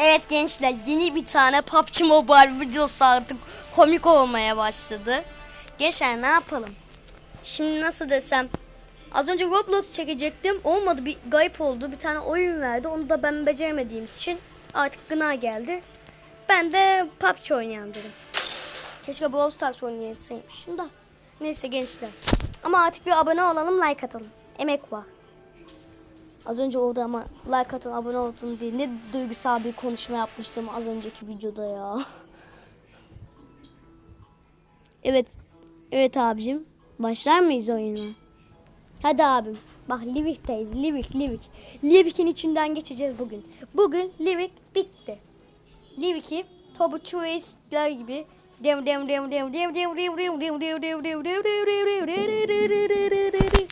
Evet gençler yeni bir tane PUBG Mobile videosu artık komik olmaya başladı. Gençler ne yapalım? Şimdi nasıl desem az önce Roblox çekecektim olmadı bir gayip oldu bir tane oyun verdi onu da ben beceremediğim için artık gına geldi. Ben de PUBG oynayan. Keşke Brawl Stars oynayasaymışım da. Neyse gençler. Ama artık bir abone olalım like atalım. Emek var. Az önce orada ama like atın abone olun diye ne duygusal bir konuşma yapmıştım az önceki videoda ya. Evet. Evet abicim. Başlar mıyız oyuna? Hadi abim. Bak Livik'teyiz. Livik, Livik. Livik'in içinden geçeceğiz bugün. Bugün Livik bitti. Livik'i Tobu Choice'ler gibi dem dem dem dem dem dem dem dem dem dem dem dem dem dem dem dem dem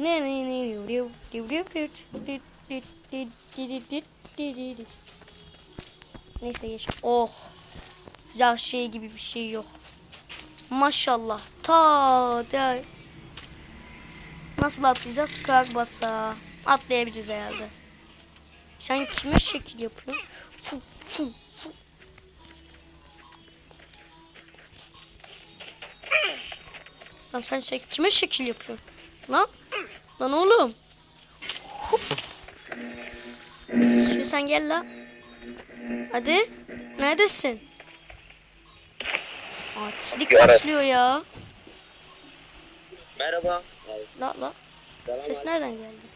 ne ne ne diyor Neyse geç. Oh. Sıcak şey gibi bir şey yok. Maşallah. Ta de. Nasıl atlayacağız? Krak basa. Atlayabileceğiz herhalde. Sen kime şekil yapıyorsun? Lan sen şey, kime şekil yapıyorsun? Lan. Lan oğlum. Hop. Şimdi sen gel la. Hadi. Neredesin? Artistlik taslıyor ya. Merhaba. La la. Ses nereden geldi?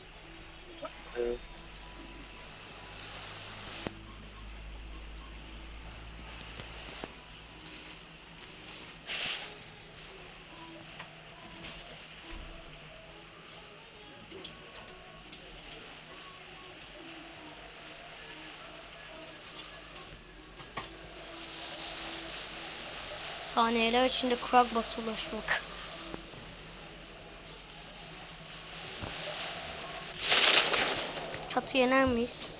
Saniyeler içinde kurak bası ulaşmak. Çatı yener miyiz?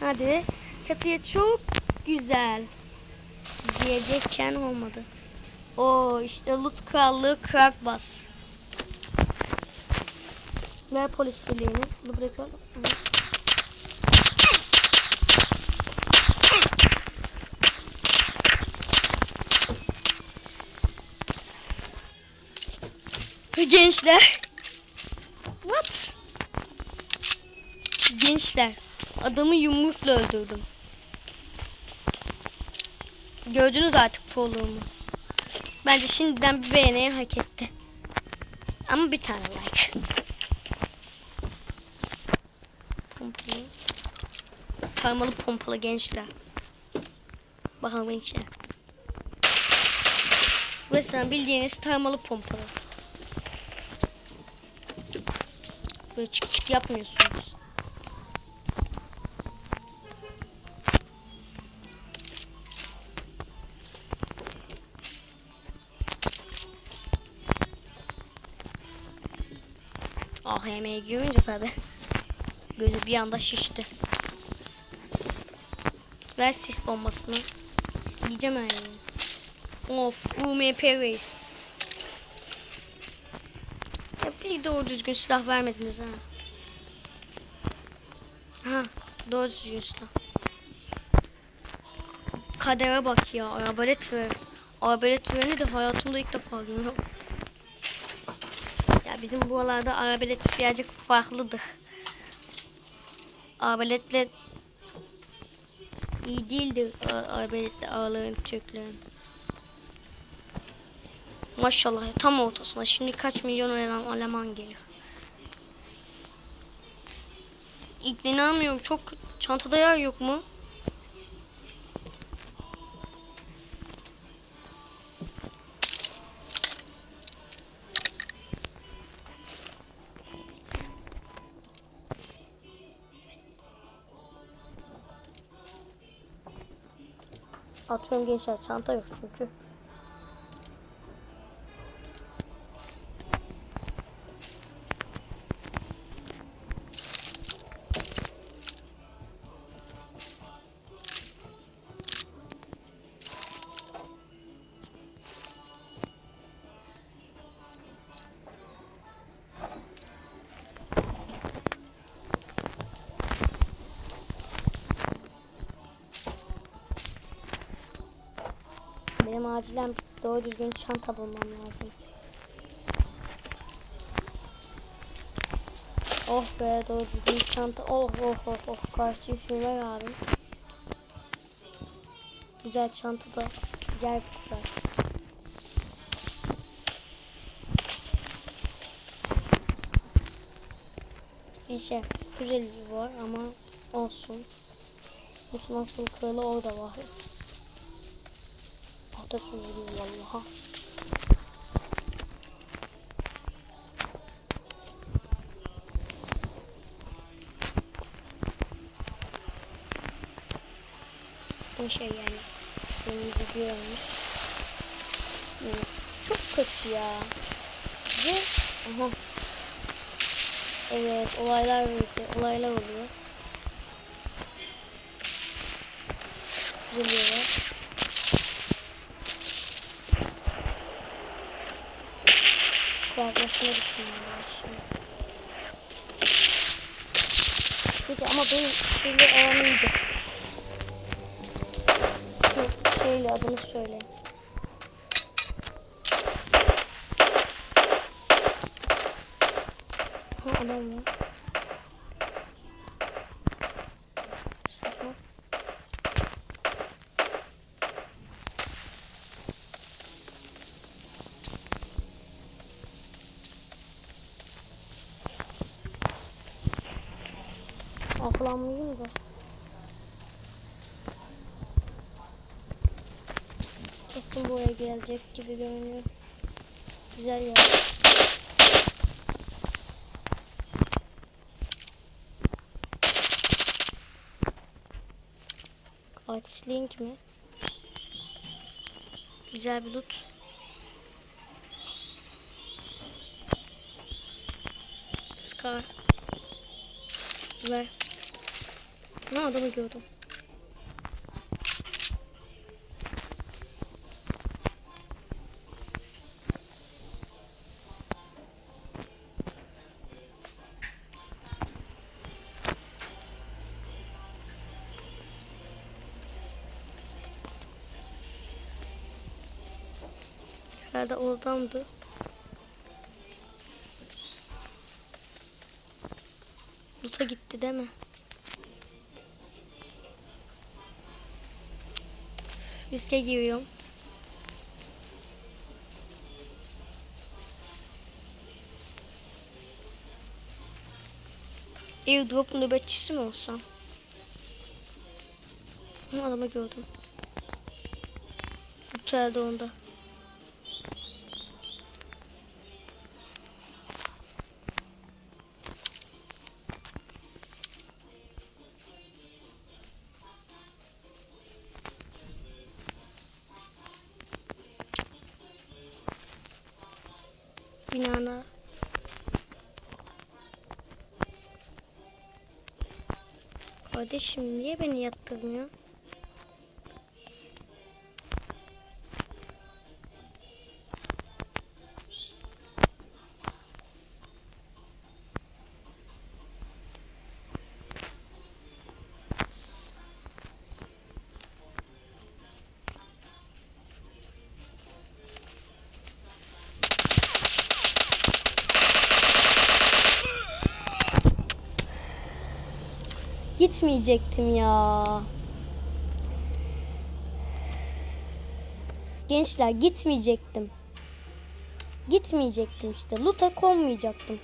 Hadi. Çatıya çok güzel. Diyecekken olmadı. O işte Lut Krallığı Krak Bas. Ver polis sileğini. Bunu bırakalım. Gençler. What? Gençler. Adamı yumrukla öldürdüm. Gördünüz artık poluğumu. Bence şimdiden bir beğeniyi hak etti. Ama bir tane like. Pompalı. Parmalı pompalı gençler. Bakalım gençler. Resmen bildiğiniz tarmalı pompalı. Böyle çık çık yapmıyorsunuz. AHM'yi görünce tabi gözü bir anda şişti. Ver sis bombasını. Sisleyeceğim her yeri. Of UMP reis. Bir doğru düzgün silah vermediniz ha. Ha doğru düzgün silah. Kadere bak ya arabalet ver. Arabalet vereni de hayatımda ilk defa görüyorum. Ya bizim buralarda arabalet birazcık farklıdır. Arbaletle iyi değildir a- arbaletle ağların köklerin. Maşallah tam ortasına. Şimdi kaç milyon eleman, Alman gelir. İlk inanmıyorum. Çok çantada yer yok mu? Atıyorum gençler çanta yok çünkü. Acilen doğru düzgün çanta bulmam lazım. Oh be doğru düzgün çanta. Oh oh oh oh. Karşı şöyle abi. Güzel çanta da gel güzel. Neyse füzeli var ama olsun. Bu nasıl kralı orada var. Orada füzeli vallaha. Bu şey yani. Benim gidiyormuş. Evet, Çok kötü ya. Ve aha. Evet olaylar oluyor. Olaylar oluyor. Geliyorlar. Aklanmayayım da. Kesin buraya gelecek gibi görünüyor. Güzel yer. Artist Link mi? Güzel bir loot. Scar. Ver. Ne adamı gördüm. Herhalde oradandı. Luta gitti değil mi? Riske giriyorum. Airdrop nöbetçisi mi olsam? Adamı gördüm. Otelde onda. Kardeşim niye beni yattırmıyor? Gitmeyecektim ya. Gençler gitmeyecektim. Gitmeyecektim işte. Luta konmayacaktım.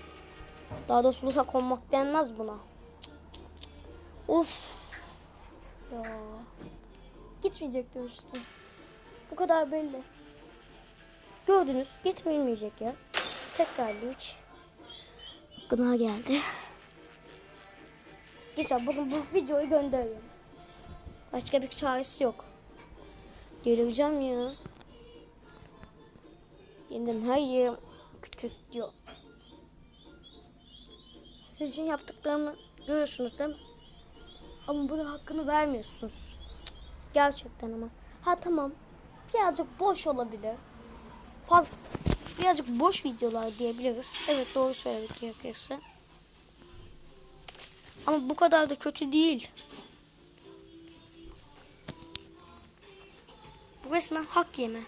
Daha doğrusu luta konmak denmez buna. Of. Ya. Gitmeyecektim işte. Bu kadar belli. Gördünüz gitmeyecek ya. Tekrar link. Gına geldi. Geçen bugün bu videoyu gönderiyorum. Başka bir çaresi yok. Geleceğim ya. Yeniden her yerim küçük diyor. Siz için yaptıklarımı görüyorsunuz değil mi? Ama bunun hakkını vermiyorsunuz. Gerçekten ama. Ha tamam. Birazcık boş olabilir. Fazla, birazcık boş videolar diyebiliriz. Evet doğru söylemek gerekirse. Ama bu kadar da kötü değil. Bu resmen hak yeme.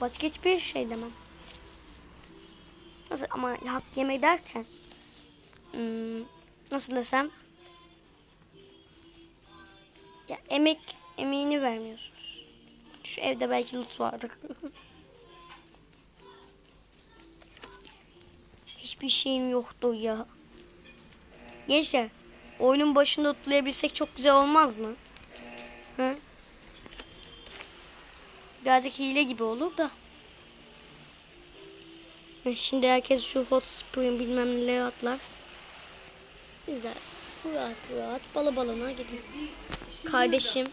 Başka hiçbir şey demem. Nasıl ama hak yemek derken hmm, nasıl desem ya emek emeğini vermiyorsunuz. Şu evde belki loot vardır. Hiçbir şeyim yoktu ya. Gençler oyunun başında tutulabilsek çok güzel olmaz mı? Hı? Birazcık hile gibi olur da. Şimdi herkes şu hot spring bilmem neleri atlar. Biz de rahat rahat balı balına gidelim. Kardeşim.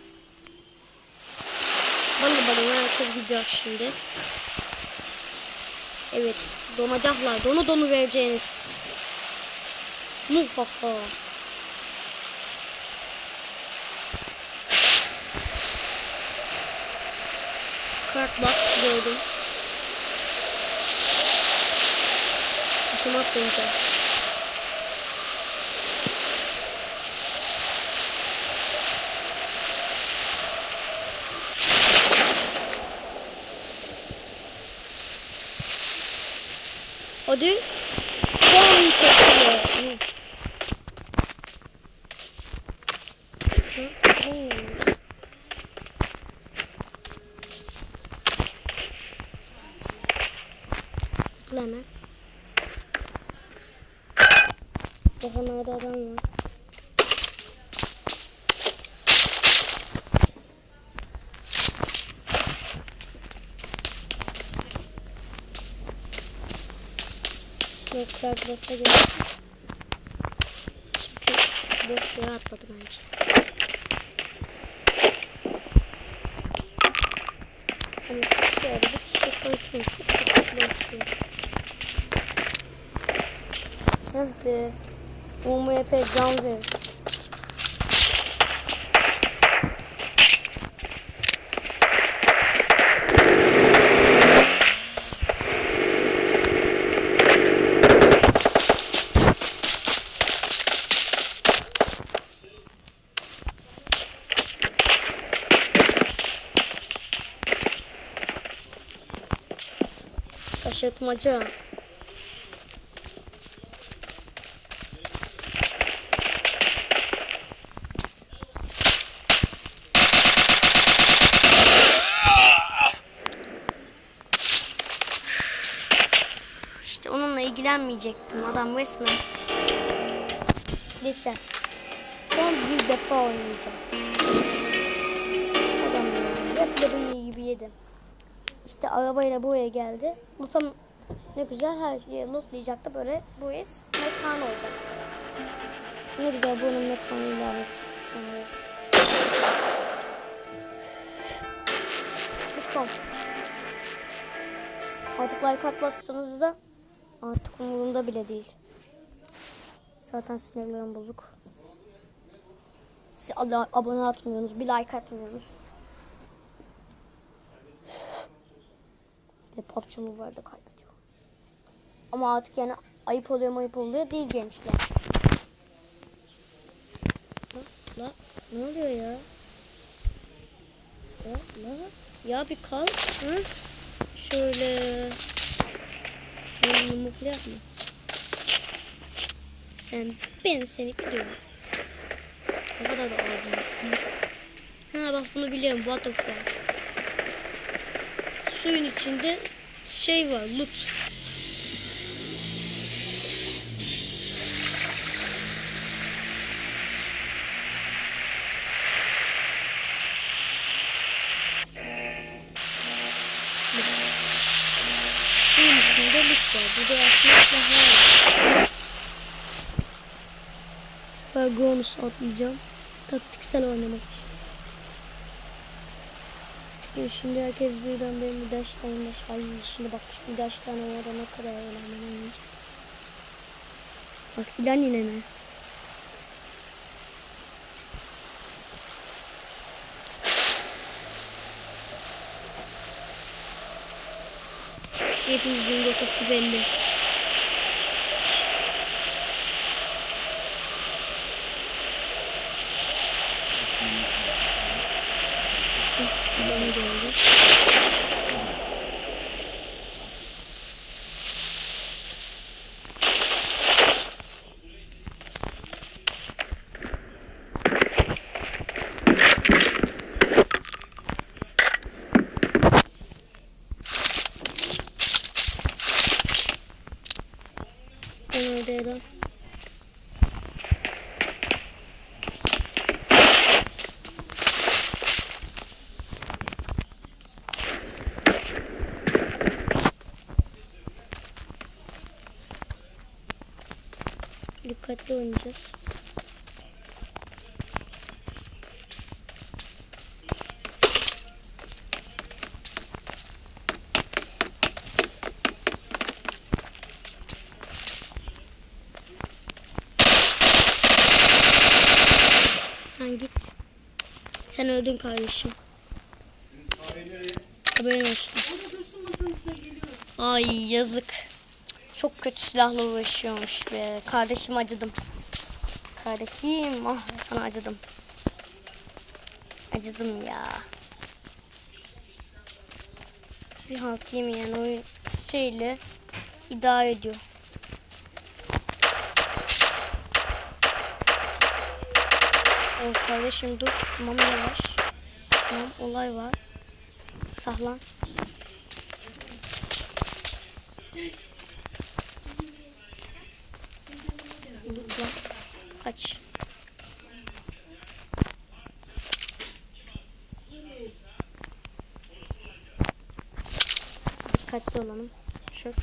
Balı balına herkes gidiyor şimdi. Evet. Donacaklar. Donu donu vereceğiniz. Muhaha. Kart bak gördüm. İçime atlayacağım. Hadi. Bam kokuyor. Hı. Hı, olmamış. Tıkla hemen. Yakınlarda adam var. Şimdi Kragras'a gidelim. Çünkü boş yere atladı bence. Ama şu şey aradık. Şey koyayım. Şu Şaşırtmaca. İşte onunla ilgilenmeyecektim. Adam resmen. Neyse. Son bir defa oynayacağım. Adam ya. Leblebi gibi yedim. İşte arabayla buraya geldi. Lutam ne güzel her şeyi lootlayacaktı. Böyle bu es mekan olacak. Ne güzel bunun mekanı ilave edecektik kendimize. Bu son. Artık like atmazsanız da artık umurumda bile değil. Zaten sinirlerim bozuk. Siz ab- abone atmıyorsunuz, bir like atmıyorsunuz. Ve PUBG Mobile'da kaybediyor. Ama artık yani ayıp oluyor ayıp oluyor değil gençler. La, la ne oluyor ya? La, la. Ya bir kal. Hı? Şöyle. Sen yumruklu yapma. Sen ben seni biliyorum. Ne kadar da adisin. Ha bak bunu biliyorum. Butterfly. Suyun içinde şey var. Loot. Suyun içinde. Bu da aslında var. Süper Gronus atlayacağım. Taktiksel oynamak için. Çünkü şimdi herkes birden benim bir daş tane. Ay şimdi bak şimdi daş tane orada ne kadar eğlenmem oynayacak. Bak ilan yine ne? Hepimizin rotası belli. Adam geldi. Dikkatli oynayacağız. Sen git. Sen öldün kardeşim. Haberin olsun. Ay yazık. Çok kötü silahla uğraşıyormuş be. Kardeşim acıdım. Kardeşim ah sana acıdım. Acıdım ya. Bir halt yemeyen oyun şeyle idare ediyor. Oh kardeşim dur. Tamam yavaş. Tamam olay var. Sahlan. Dur lan. Kaç. Dikkatli olalım. Çök.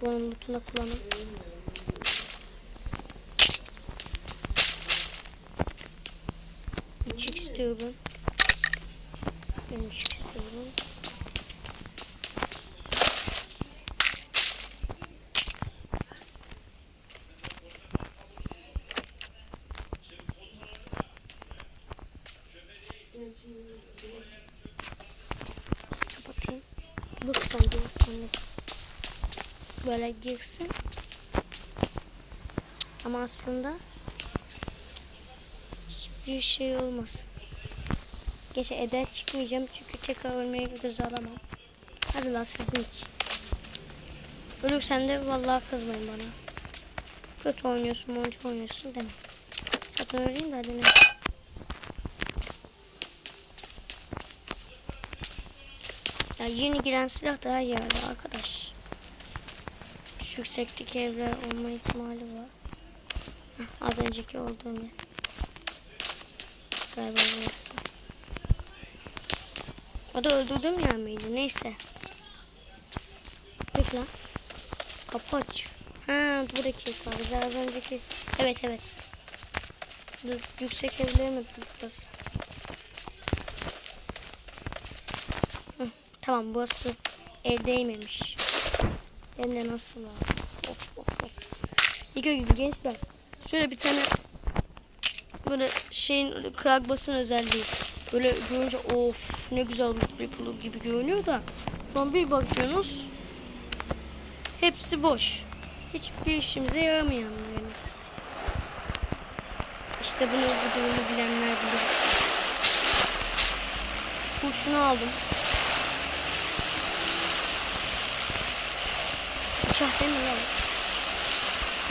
Bunun lootuna kullanın. Çık istiyorum. Demiş istiyorum. Kapatayım. Lütfen girsin. Böyle girsin. Ama aslında hiçbir şey olmasın. Geçe eder çıkmayacağım çünkü tekrar ölmeye göz alamam. Hadi lan sizin için. Ölürsem de vallahi kızmayın bana. Kötü oynuyorsun, moncu oynuyorsun deme. Zaten öyleyim de hadi ne. Ya yeni giren silah daha yararlı arkadaş. Şu yüksekteki evler olma ihtimali var. Heh, az önceki olduğum yer. Galiba burası. O da öldürdüğüm yer miydi? Neyse. Peki lan. Kapı aç. Ha buradaki yukarıda. Az önceki. Evet evet. Dur, yüksek evlere mi bakacağız? Hı, tamam burası el değmemiş. Hem de nasıl var? Of of of. İlk önce gençler. Şöyle bir tane böyle şeyin krak basın özelliği. Böyle görünce of ne güzel yapılır gibi görünüyor da. Sonra bir bakıyorsunuz. Hepsi boş. Hiçbir işimize yaramayanlarınız. İşte bunu bu durumu bilenler bilir. Kurşunu aldım. Değil mi ya?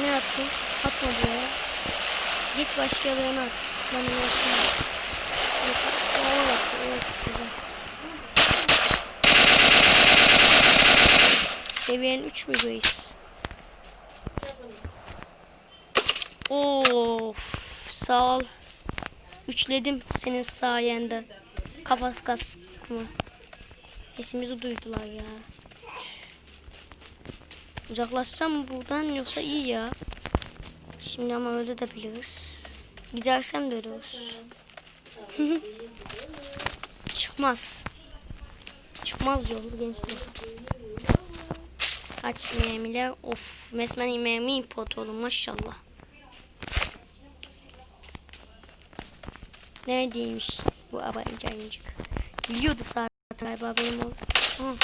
Ne attın? Atma buraya. Git başka yerine at. Ben uğraşmam. Evet, evet, güzel. Seviyen 3 mü reis? Of, sağ ol. Üçledim senin sayende. Kafas kaskımı. Sesimizi duydular ya. Uzaklaşsam buradan yoksa iyi ya. Şimdi ama öyle de biliriz. Gidersem de ölürüz. Çıkmaz. Çıkmaz yolu gençler. Kaç mermiler? Of. Resmen mermi import oğlum maşallah. Neredeymiş bu abancayıncık? Biliyordu zaten galiba benim o. Hı.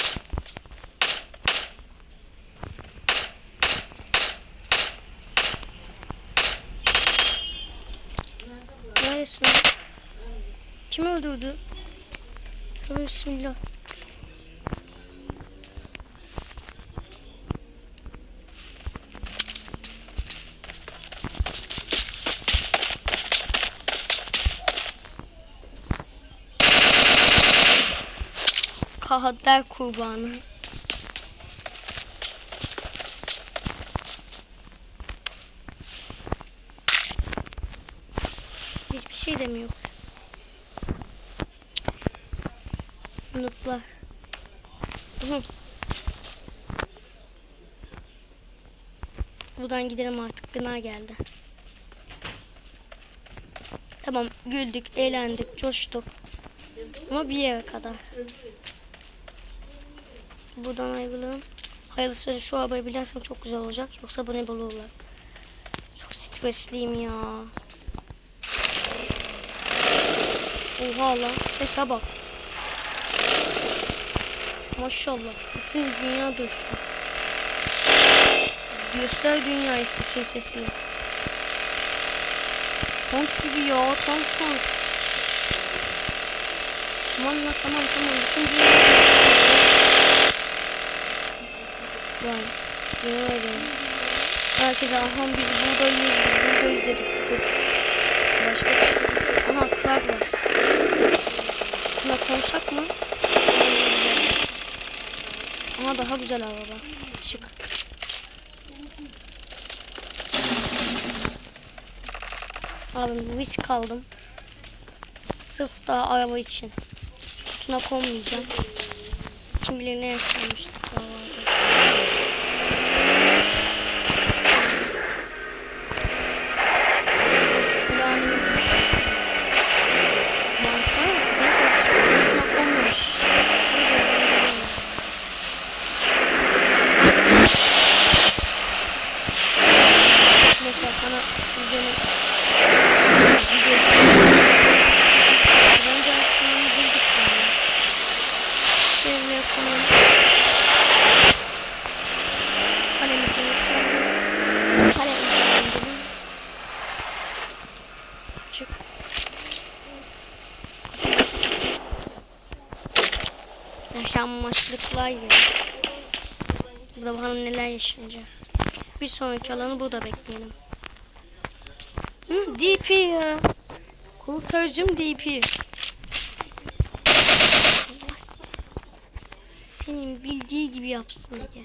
Neredesin? Kim öldürdü? Tövbe bismillah. Kahatlar kurbanı. Hiçbir şey de mi yok? Unutlar. Hı. buradan gidelim artık. Gına geldi. Tamam güldük, eğlendik, coştuk. Ama bir yere kadar. Buradan ayrılalım. Hayırlısı şu arabayı bilersem çok güzel olacak. Yoksa bu ne bulurlar. Çok stresliyim ya. Oha lan. Sese bak. Maşallah. Bütün dünya duysun. Göster dünyaya bütün sesini. Tank gibi ya. Tank tank. Tamam la tamam tamam. Bütün dünya Vay. Yemin. Herkese aha biz buradayız, biz buradayız dedik. Kötü. Başka bir şey. Aha Kraglas. Şuna konsak mı? Ama daha güzel araba. Şık. Abi risk aldım. Sırf daha araba için. Tuna konmayacağım. Kim bilir ne yaşanmıştık oralarda. Kulağının giysi. Baksana genç arkadaşım konmamış. Mesela bana videonun Bence aslında bulduk yani. Şöyle yapalım. Kalemizi sonra kalem indirdim. Çık. Yaşanmışlıklar ya. Burada bakalım neler yaşanacak. Bir sonraki alanı burada bekleyelim. Hı, DP ya. Kurtarıcım DP. Senin bildiği gibi yapsın ya.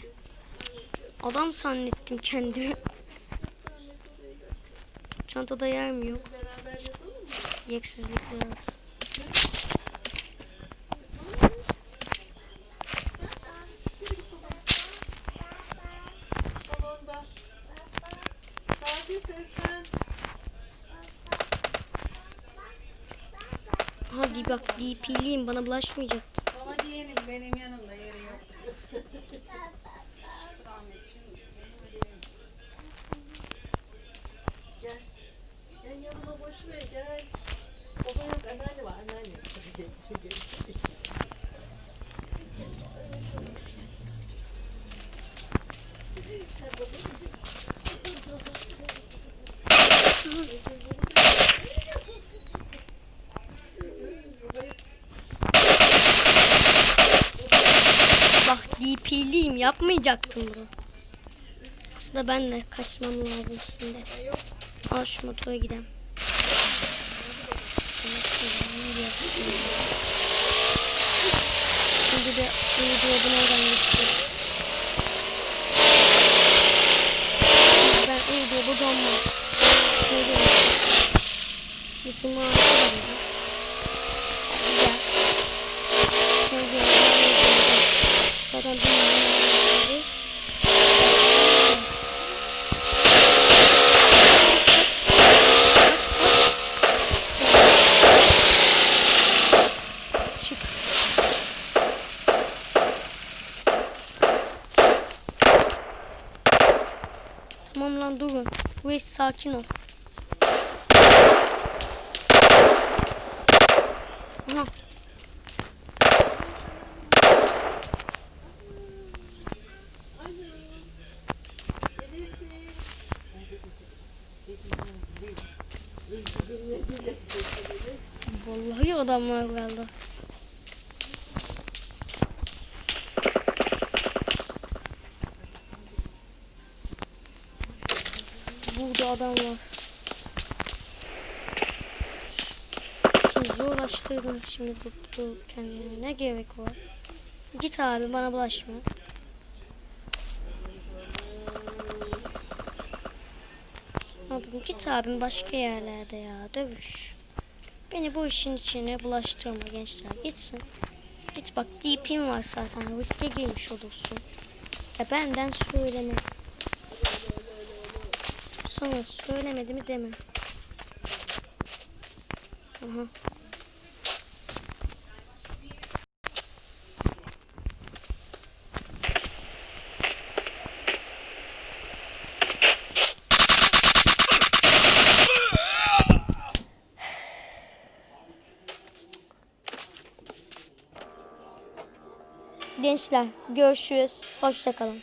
Adam zannettim kendimi. Çantada yer mi yok? Yeksizlikler. salonda. Bak DP'liyim bana bulaşmayacaktı. Ama diyelim benim yanımda yeri yok. gel. Gel yanıma boş ver gel. Baba yok anneanne var anneanne. Gel, hadi gel. Bak DP'liyim yapmayacaktım bunu. Aslında ben de kaçmam lazım şimdi. Al şu motora gidelim. Şimdi de uyguladım oradan geçeceğiz. Ben uyguladı donmam. Böyle Bütün maaşı da burada. Güzel. Şimdi Zaten. Tamam lan durun. Reis sakin ol. Aha. Alo. Neredesin? Vallahi adamlar geldi. Burada adam var. Şimdi zorlaştırdınız şimdi bu, bu kendine. Ne gerek var? Git abi bana bulaşma. Abim git abim başka yerlerde ya dövüş. Beni bu işin içine bulaştırma gençler gitsin. Git bak DP'm var zaten riske girmiş olursun. Ya benden söyleme. Sonra söylemedi mi deme. Aha. Gençler görüşürüz. Hoşçakalın.